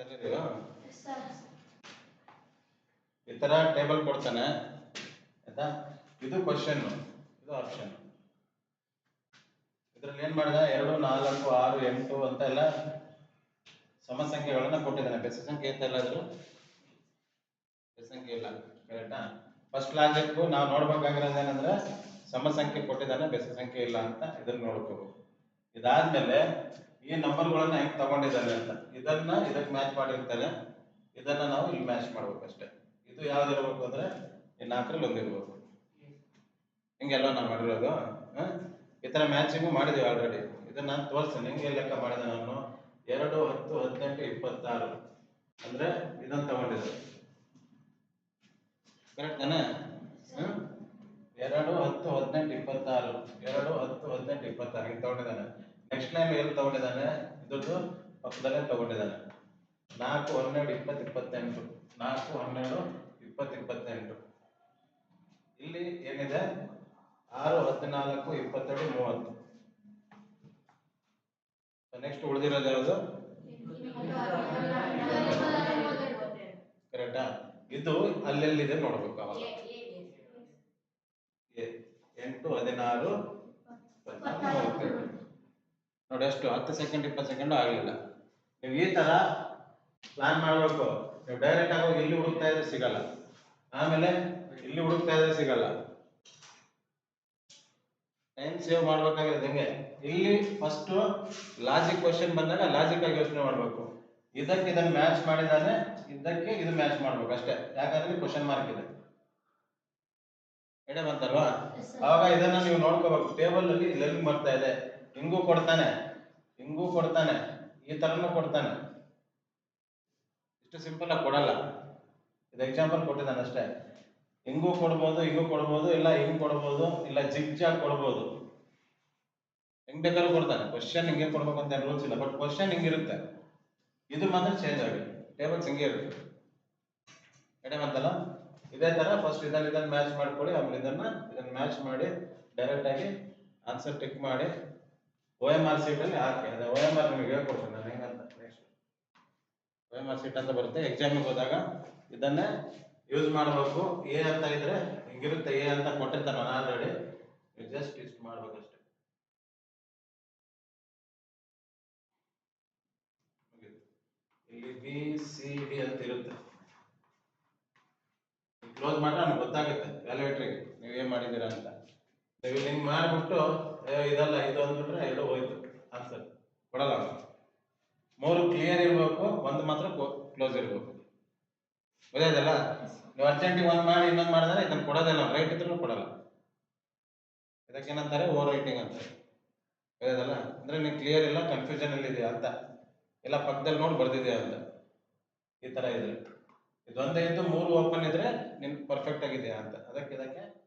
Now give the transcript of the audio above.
ಈ ತರ ಟೇಬಲ್ ಕೊಡ್ತಾನೆ. ಆಯ್ತಾ? ಇದು ಕ್ವಶನ್ ಇದು ಆಪ್ಷನ್ ಇದ್ರಲ್ಲಿ ಏನ್ ಮಾಡಿದ? ಎರಡು, ನಾಲ್ಕು, ಆರು, ಎಂಟು ಅಂತ ಎಲ್ಲ ಸಮ ಸಂಖ್ಯೆಗಳನ್ನ ಕೊಟ್ಟಿದ್ದಾನೆ. ಬೆಸ ಸಂಖ್ಯೆ ಅಂತ ಎಲ್ಲಾದ್ರು ಬೆಸ ಸಂಖ್ಯೆ ಇಲ್ಲ. ಕರೆಕ್ಟಾ ಫಸ್ಟ್ ಲಾಜಿಕ್ ನಾವು ನೋಡ್ಬೇಕಾಗಿರೋದು ಏನಂದ್ರೆ ಸಮ ಸಂಖ್ಯೆ ಕೊಟ್ಟಿದ್ದಾನೆ, ಬೆಸ ಸಂಖ್ಯೆ ಇಲ್ಲ ಅಂತ ಇದನ್ನ ನೋಡ್ಕೋಬೇಕು. ಇದಾದ್ಮೇಲೆ ಈ ನಂಬರ್ಗಳನ್ನ ಹೆಂಗ್ ತಗೊಂಡಿದ್ದಾರೆ ಅಂತ. ಇದನ್ನ ಇದಕ್ಕೆ ಮ್ಯಾಚ್ ಮಾಡಿರ್ತಾರೆ. ಇದನ್ನ ನಾವು ಇಲ್ಲಿ ಮ್ಯಾಚ್ ಮಾಡ್ಬೇಕಷ್ಟೇ. ಇದು ಯಾವ್ದಿರ್ಬೇಕು ಅಂದ್ರೆ ಈ ನಾಲ್ಕರಲ್ಲಿ ಒಂದಿರ್ಬೇಕು ಹಿಂಗೆಲ್ಲ ನಾವು ಮಾಡಿರೋದು? ಈ ತರ ಮ್ಯಾಚಿಂಗ್ ಮಾಡಿದೀವಿ ಆಲ್ರೆಡಿ ಇದನ್ನ ನಾನು ತೋರಿಸ್ತೇನೆ. ಹೆಂಗೆ ಲೆಕ್ಕ ಮಾಡಿದೆ ನಾನು? ಎರಡು, ಹತ್ತು, ಹದಿನೆಂಟು, ಇಪ್ಪತ್ತಾರು. ಅಂದ್ರೆ ಇದನ್ನ ತಗೊಂಡಿದ್ದೆ ಕರೆಕ್ಟ್ ತಾನೆ? ಎರಡು, ಹತ್ತು, ಹದಿನೆಂಟು, ಇಪ್ಪತ್ತಾರು. ಎರಡು, ಹತ್ತು, ಹದಿನೆಂಟು, ಇಪ್ಪತ್ತಾರು. ಹಿಂಗೆ ತಗೊಂಡಿದ್ದಾನೆ. ನೆಕ್ಸ್ಟ್ ನೇಮ್ ಎಲ್ಲಿ ತಗೊಂಡಿದ್ದಾನೆ? ಇದ್ರದ್ದು ಪಕ್ಕದಲ್ಲೇ ತಗೊಂಡಿದ್ದಾನೆ. ನಾಲ್ಕು ಹನ್ನೆರಡು ಇಪ್ಪತ್ತು ಇಪ್ಪತ್ತೆಂಟು. ನಾಲ್ಕು ಹನ್ನೆರಡು ಇಪ್ಪತ್ತು ಇಪ್ಪತ್ತೆಂಟು. ಇಲ್ಲಿ ಏನಿದೆ? ಆರು ಹದಿನಾಲ್ಕು ಇಪ್ಪತ್ತೆರಡು ಮೂವತ್ತು. ನೆಕ್ಸ್ಟ್ ಉಳಿದಿರೋದು ಯಾವುದು? ಕರೆಕ್ಟಾ ಇದು ಅಲ್ಲೆಲ್ಲಿದೆ ನೋಡ್ಬೇಕು ಅವಾಗ. ಎಂಟು ಹದಿನಾರು ನೋಡಿ ಅಷ್ಟು ಹತ್ತು ಸೆಕೆಂಡ್ ಇಪ್ಪತ್ತು ಸೆಕೆಂಡ್ ಆಗಲಿಲ್ಲ. ನೀವು ಈ ಥರ ಪ್ಲಾನ್ ಮಾಡಬೇಕು. ನೀವು ಡೈರೆಕ್ಟ್ ಆಗಿ ಹೋಗಿ ಇಲ್ಲಿ ಹುಡುಕ್ತಾ ಇದ್ರೆ ಸಿಗಲ್ಲ. ಆಮೇಲೆ ಇಲ್ಲಿ ಹುಡುಕ್ತಾ ಇದ್ರೆ ಸಿಗಲ್ಲ. ಟೈಮ್ ಸೇವ್ ಮಾಡ್ಬೇಕಾಗಿರೋದು ಹೆಂಗೆ? ಇಲ್ಲಿ ಫಸ್ಟ್ ಲಾಜಿಕ್ ಕ್ವಶನ್ ಬಂದಾಗ ಲಾಜಿಕ್ ಆಗಿ ಯೋಚನೆ ಮಾಡಬೇಕು. ಇದಕ್ಕೆ ಇದನ್ನ ಮ್ಯಾಚ್ ಮಾಡಿದಾನೆ ಇದಕ್ಕೆ ಇದು ಮ್ಯಾಚ್ ಮಾಡ್ಬೇಕು ಅಷ್ಟೇ. ಯಾಕಂದ್ರೆ ಕ್ವಶನ್ ಮಾರ್ಕ್ ಇದೆ. ಎಡೆ ಬಂತಲ್ವಾ? ಅವಾಗ ಇದನ್ನ ನೀವು ನೋಡ್ಕೋಬೇಕು. ಟೇಬಲ್ ಅಲ್ಲಿ ಇಲ್ಲಿ ಬರ್ತಾ ಇದೆ. ಹಿಂಗೂ ಕೊಡ್ತಾನೆ. ಹಿಂಗೂ ಕೊಡ್ತಾನೆ, ಈ ತರನು ಕೊಡ್ತಾನೆ. ಇಷ್ಟು ಸಿಂಪಲ್ ಆಗಿ ಕೊಡಲ್ಲ. ಇದು ಎಕ್ಸಾಂಪಲ್ ಕೊಟ್ಟಿದ್ದಾನೆ ಅಷ್ಟೇ. ಹಿಂಗೂ ಕೊಡ್ಬೋದು ಹಿಂಗೂ ಕೊಡ್ಬೋದು, ಇಲ್ಲ ಹಿಂಗ್ ಕೊಡ್ಬೋದು, ಇಲ್ಲ ಜಿಗ್ ಜಾಗ್ ಕೊಡ್ಬೋದು. ಹೆಂಗ್ ಬೇಕಾದ್ರೂ ಕೊಡ್ತಾನೆ. ಕ್ವಶನ್ ಹಿಂಗೆ ಕೊಡ್ಬೇಕು ಅಂತ ರೂಲ್ಸ್ ಇಲ್ಲ ಬಟ್ ಕ್ವಶನ್ ಹಿಂಗಿರುತ್ತೆ. ಇದು ಮಾತ್ರ ಚೇಂಜ್ ಆಗಿ ಟೇಬಲ್ಸ್ ಹಿಂಗೆ ಇರುತ್ತೆ. ಕಡೆ ಮಾಡ್ತಲ್ಲ ಇದೇ ತರ ಫಸ್ಟ್ ಇದನ್ನ ಇದನ್ನ ಮ್ಯಾಚ್ ಮಾಡ್ಕೊಳ್ಳಿ, ಆಮೇಲೆ ಇದನ್ನ ಇದನ್ನ ಮ್ಯಾಚ್ ಮಾಡಿ ಡೈರೆಕ್ಟ್ ಆಗಿ ಆನ್ಸರ್ ಟಿಕ್ ಮಾಡಿ ಓ ಎಂ ಆರ್ ಸೀಟ್ ಅಲ್ಲಿ ಹಾಕಿ, ಅದೇ ಓ ಆರ್ ನಿಮಗೆ ಹೇಳ್ಕೊಡ್ತೀನಿ ನಾನು ಹೆಂಗಂತ. Next O M R sheet ಅಂತ ಬರುತ್ತೆ. ಎಕ್ಸಾಮಿಗೆ ಹೋದಾಗ ಇದನ್ನೇ ಯೂಸ್ ಮಾಡಬೇಕು. ಎ ಅಂತ ಇದ್ರೆ ಹಿಂಗಿರುತ್ತೆ. ಎ ಅಂತ ಕೊಟ್ಟಿರ್ತಾರೆ ನಾನು ಆಲ್ರೆಡಿ ಜಸ್ಟ್ ಇಷ್ಟು ಮಾಡ್ಬೇಕಷ್ಟೆ. ಇಲ್ಲಿ ಬಿ ಸಿ ಡಿ ಅಂತ ಇರುತ್ತೆ. ಕ್ಲೋಸ್ ಮಾಡ್ರೆ ನಮ್ಗೆ ಗೊತ್ತಾಗುತ್ತೆ. ವ್ಯಾಲ್ಯೂಟ್ರಿಗೆ ನೀವು ಏನು ಮಾಡಿದ್ದೀರಾ ಅಂತ. ನೀವು ಇಲ್ಲಿ ಮಾಡಿಬಿಟ್ಟು ಇದಲ್ಲ, ಇದು ಅಂದ್ಬಿಟ್ರೆ ಅವ್ನು. ಮೂರು ಕ್ಲಿಯರ್ ಇರಬೇಕು, ಒಂದು ಮಾತ್ರ ಕ್ಲೋಸ್ ಇರಬೇಕು. ಗೊತ್ತಾಯ್ತಲ್ಲ? ನೀವು ಅರ್ಜೆಂಟಿಗೆ ಒಂದು ಮಾಡಿ, ಇನ್ನೊಂದು ಮಾಡಿದ್ರೆ ಇದನ್ನು ಕೊಡೋದಿಲ್ಲ ರೈಟ್ ಇದ್ರೂ ಕೊಡಲ್ಲ. ಇದಕ್ಕೇನಂತಾರೆ ಓವರ್ ರೈಟಿಂಗ್ ಅಂತಾರೆ. ಗೊತ್ತಾಯ್ತಲ್ಲ? ಅಂದ್ರೆ ನೀವು ಕ್ಲಿಯರ್ ಇಲ್ಲ ಕನ್ಫ್ಯೂಷನ್ ಅಲ್ಲಿ ಇದೆಯಾ ಅಂತ. ಇಲ್ಲ, ಪಕ್ಕದಲ್ಲಿ ನೋಡಿ ಬರ್ದಿದೆಯಾ ಅಂತ. ಈ ತರ ಇದೆ ಇದೊಂದೇ ಇದ್ದು ಮೂರು ಓಪನ್ ಇದ್ರೆ ನಿನ್ ಪರ್ಫೆಕ್ಟ್ ಆಗಿದೆಯಾ ಅಂತ. ಅದಕ್ಕೆ, ಇದಕ್ಕೆ